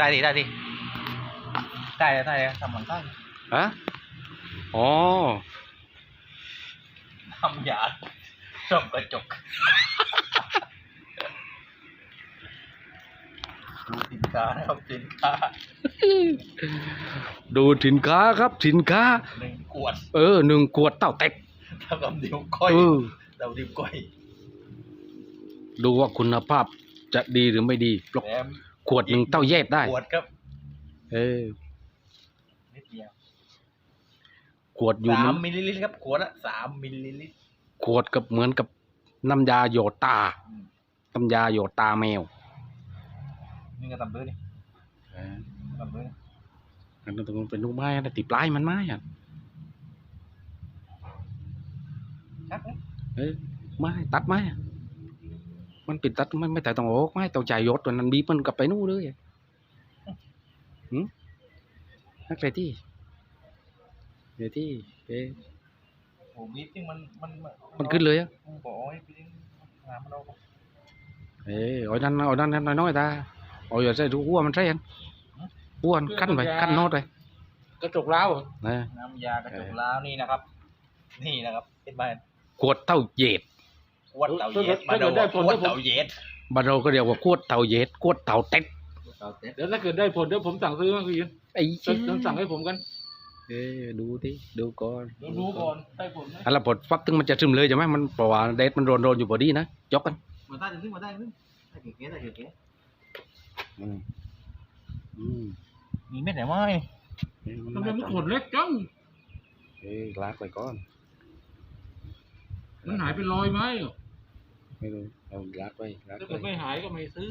ได้ดิได้ดิได้เลยได้เลยทำมันได้ฮะอ๋อทำยาส่องกระจกดูสินค้านะครับสินค้าดูสินค้าครับสินค้า หนึ่งขวดเออหนึ่งขวดเต้าเต็กเท่ากับนิ้วก้อยเออเรานิ้วก้อยดูว่าคุณภาพจะดีหรือไม่ดีปลอกแถม ขวดหนึ่งเต้าแยกได้ ขวดครับ เออนิดเดียวขวดอยู่สามัมนมิลลิลิตรครับขวดละสามมิลลิลิตรขวดกับเหมือนกับน้ำยาโยดตาอืมน้ำยาโยดตาแมว นี่ก็ตำเบอร์นี่เออตำเบอร์นี่อันนั้นตรงเป็นลูกไม้นะติดปลายมันไม้อะชักไหมเออไม้ตัดไม้อะ มันปิดตัดไม่ไม่แต่ต้องโอ้ไม้ต้องจ่ายยศตัวนั้นบีบมันกลับไปนู่นเลยหืมนักเลยที่เดี๋ยวที่เอ๊ะโอ้บีบที่มันมันมันขึ้นเลยอะมันบอกให้บีบหามันเอาเอ้ยเอานั่นเอานั่นน้อยๆตาเอาอย่าใส่ดูหัวมันใส่กันหัวมันขั้นไปขั้นโน้ตไปกระจกเล้าวเหรอนะน้ำยากระจกล้าวนี่นะครับ นี่นะครับเป็นบ้านขวดเต้าเย็ดข วดเต่าเย็ดมาดูว่าขวดเต่าเย็ดบ้านเราก็เรียกว่าขวดเต้าเย็ดขวดเต้าเต็กเดี๋ยวถ้าเกิดได้ผลเดี๋ยวผมสั่งซื้อมาพี่ยินไอ้จะจะสั่งให้ผมกันเอ้ยดูดิดูก่อนเดี๋ยวดูก่อนได้ผลไหมอันละพอฟักถึงมันจะซึมเลยใช่ไหมมันเพราะว่าเดดมันโดนโดนอยู่พอดีนะยกกันมาได้ถึงมาได้ถึงได้เก๋ๆได้เก๋อืมอืมๆมีเม็ดไหนไหมเอ้ยทำไมมันขนเล็กจังเอ้ยลากไปก่อน มันหายเป็นรอยไหม ไม่รู้เอาลากไปลากถ้าไปเกิดไม่หายก็ไม่ซื้อ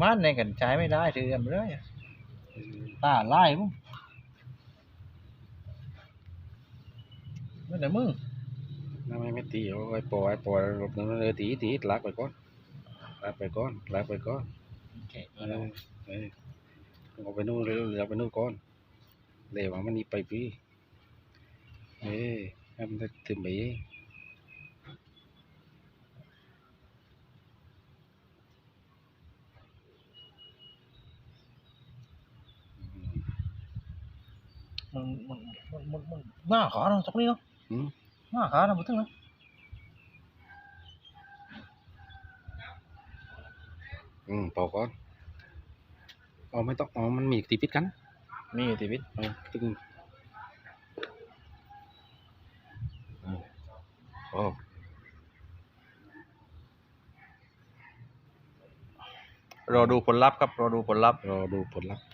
มันในกันใช้ไม่ได้ถือกันไปเลยเออตาไล่มั้งไม่แต่มึงน้าไม่ไม่ตีเอาไว้ปล่อยปล่อยหลบนั่นเลยตีตีลากไปก่อนลากไปก่อนลากไปก่อนโอเคเออเออเอาไปนู่นเร็วเอาไปนู่นก่อนเดี๋ยวมันนี่ไปพี่เอ้ยให้มันได้ถึงไปเอง มึงมึงมึงมึงมึงหน้าขาเราสักนี้เนาะอืมหน้าขาเราไม่ถึงนะอืมพอก่อนเอาไม่ต้องเอามันมีตีปิดกันมีทีวิตเออตึงอืมโอ้รอดูผลลัพธ์ครับรอดูผลลัพธ์รอดูผลลัพธ์